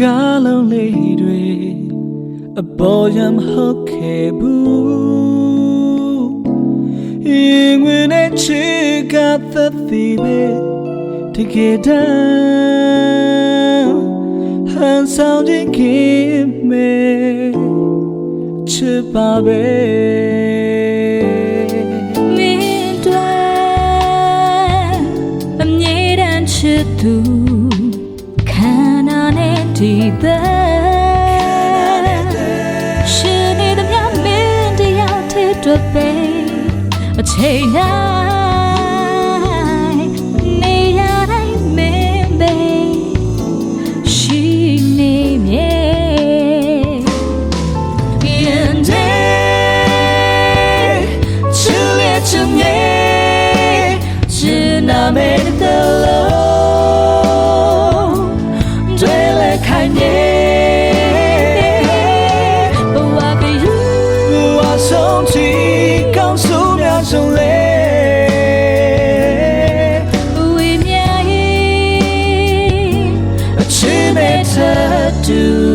ကားလုံးလေးတွေအပေါ်ရမဟုတ်ခဲ့ဘူးရင်ဝင်တဲ့ချစ်ကသက်သေးပဲတကယ်တမ်းဟန်ဆောင်ခြင်းခင်မဲ့ချစ်ပါပဲမင်း နဲ့ဒီသက်ရှင်နေသမျှမင်းတရားထစ်တွပဲအချိန်တိုင်း ပ်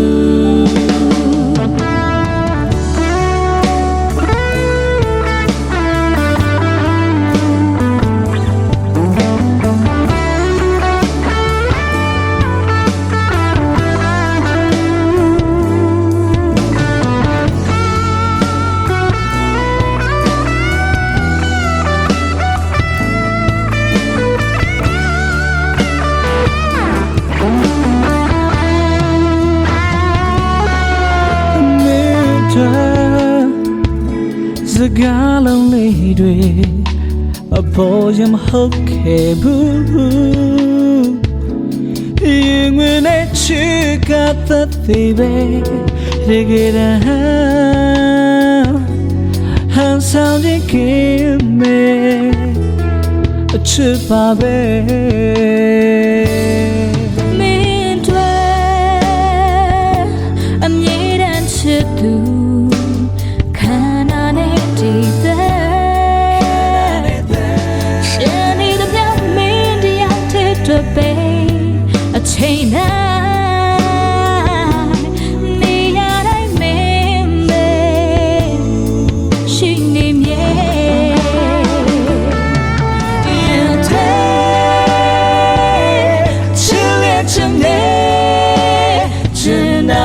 တူမေတ္တာစကားလုံးလေးတွေအပေါ်ရမဟုတ်ခဲ့ဘူးရင်ဝင်တဲ့ချစ်ကသက်သေးပဲတကယ်တမ်းဟန်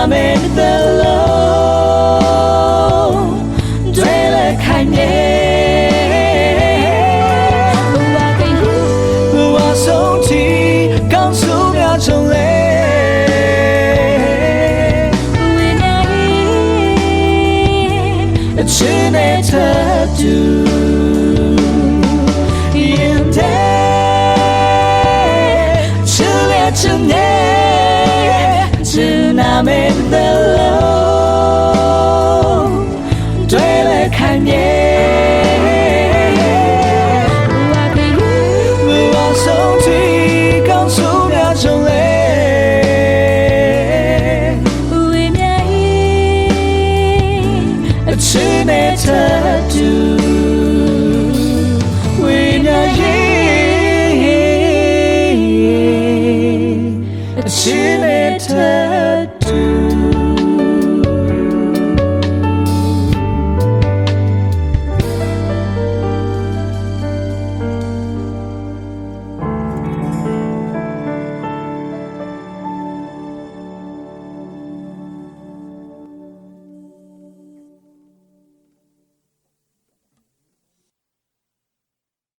china me the low, dwele kanye. What can you? 我ဆုံးချီကောင်းစုများဆုံးလေ We know အချစ်နဲ့ထ ချစ်နဲ့ထပ်တူဝိညာဉ်ရေးအချစ်နဲ့ထပ်